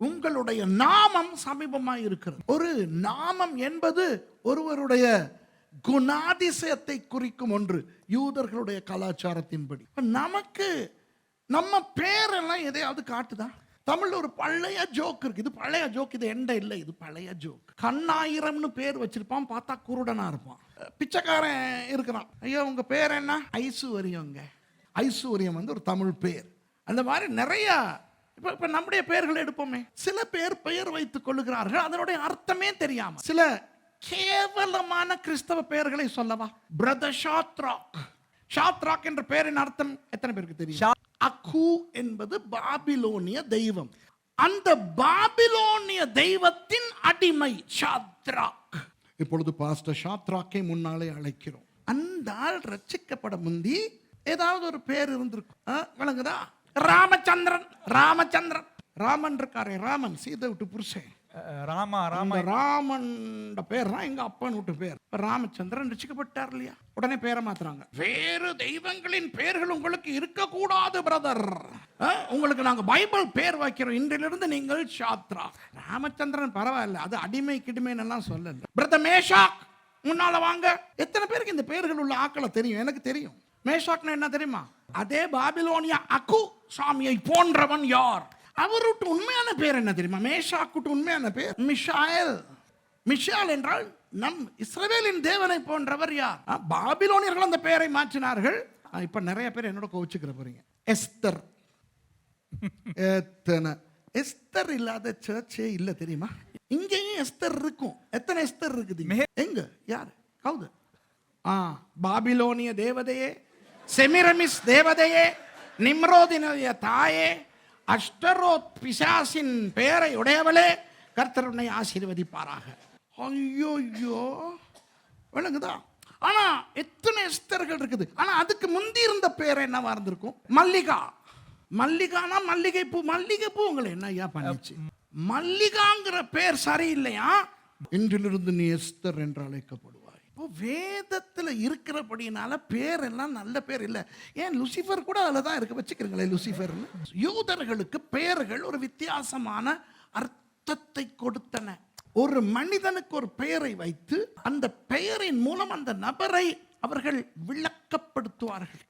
உங்களுடைய நாமம் சமீபமாக இருக்கிறது. ஒரு நாமம் என்பது ஒருவருடைய குணாதிசயத்தை குறிக்கும் ஒன்று யூதர்களுடைய கலாச்சாரத்தின்படி. நமக்கு நம்ம பேரெல்லாம் எதையாவது காட்டுதா? தமிழ் ஒரு பழைய ஜோக் இருக்கு. இது பழைய ஜோக் இது எண்ட இல்லை இது பழைய ஜோக் கண்ணாயிரம்னு பேர் வச்சிருப்பான் பார்த்தா குருடனா இருப்பான். பிச்சைக்காரன் இருக்கிறான். ஐயோ உங்க பேர் என்ன? ஐசுவரியங்க. ஐசுவரியம் வந்து ஒரு தமிழ் பேர். அந்த மாதிரி நிறையா இப்ப இப்ப நம்முடைய பெயர்கள் எடுப்போமே. சில பேர் பெயர் வைத்துக் கொள்ளுகிறார்கள். அதனுடைய அர்த்தமே தெரியாம. சில கேவலமான கிறிஸ்தவ பெயர்களை சொல்லவா? பிரதர் ஷாத்ராக் ஷாத்ராக் என்ற பெயரின் அர்த்தம் எத்தனை பேருக்கு தெரியும்? அகு என்பது பாபிலோனிய தெய்வம். அந்த பாபிலோனிய தெய்வத்தின் அடிமை ஷாத்ராக் இப்பொழுது பாஸ்டர் ஷாத்ராக்கை முன்னாலே அழைக்கிறோம். அந்த ஆள் ரட்சிக்கப்பட முந்தி ஏதாவது ஒரு பேர் இருந்திருக்கும். விளங்குதா? ராமச்சந்திரன் ராமச்சந்திரன். ராமன் இருக்காரே ராமன் சீதை விட்டு புருஷன். ராமா ராமா. ராமன் பேர் தான் எங்க அப்பன் விட்டு பேர். ராமச்சந்திரன் ரசிக்கப்பட்டார் இல்லையா? உடனே பேரை மாத்துறாங்க. வேறு தெய்வங்களின் பெயர்கள் உங்களுக்கு இருக்கக்கூடாது பிரதர் உங்களுக்கு நாங்க பைபிள் பேர் வைக்கிறோம். இன்றிலிருந்து நீங்கள் சாத்ரா. ராமச்சந்திரன் பரவாயில்ல அது அடிமை கிடிமைன்னு எல்லாம் சொல்லல. பிரதர் மேஷாக் முன்னால வாங்க. எத்தனை பேருக்கு இந்த பெயர்கள் உள்ள ஆக்களை தெரியும்? எனக்கு தெரியும். மேஷாக்னா என்ன தெரியுமா? அதே பாபிலோனியா அகு சாமியை போன்றவன் யார்? அவருட்டு உண்மையான பேர் என்ன தெரியுமா? மேஷாக்குட்டு உண்மையான பேர் மிஷாயல். மிஷால் என்றால் நம் இஸ்ரவேலின் தேவனை போன்றவர் யார்? பாபிலோனியர்கள் அந்த பெயரை மாற்றினார்கள். இப்ப நிறைய பேர் என்னோட கோவிச்சுக்கிற போறீங்க. எஸ்தர். எத்தனை? எஸ்தர் இல்லாத சர்ச்சே இல்ல தெரியுமா? இங்கேயும் எஸ்தர் இருக்கும். எத்தனை எஸ்தர் இருக்குது? எங்க? யார்? கவுது ஆ பாபிலோனிய தேவதையே செமிரமிஸ் தேவதையே நிம்ரோதினுடைய தாயே அஷ்டரோத் பிசாசின் பெயரை உடையவளே கர்த்தர் உன்னை ஆசீர்வதிப்பாராக. ஐயோ ஐயோ விளங்குதா? ஆனா எத்தனை எஸ்தர்கள் இருக்குது? ஆனா அதுக்கு முந்தி இருந்த பேர் என்னவா இருந்திருக்கும்? மல்லிகா. மல்லிகானா மல்லிகை பூ மல்லிகை பூ உங்களை என்ன ஐயா பண்ணிச்சு? மல்லிகாங்கிற பேர் சரியில்லையா? இன்றிலிருந்து நீ எஸ்தர் என்று அழைக்கப்படும். இப்போ வேதத்துல இருக்கிறபடினால பேர் எல்லாம் நல்ல பேர் இல்லை. ஏன் லுசிஃபர் கூட அதில் தான் இருக்க வச்சுக்கிறீங்களே லுசிஃபர்னு யூதர்களுக்கு பெயர்கள் ஒரு வித்தியாசமான அர்த்தத்தை கொடுத்தன. ஒரு மனிதனுக்கு ஒரு பெயரை வைத்து அந்த பெயரின் மூலம் அந்த நபரை அவர்கள் விளக்கப்படுத்துவார்கள்.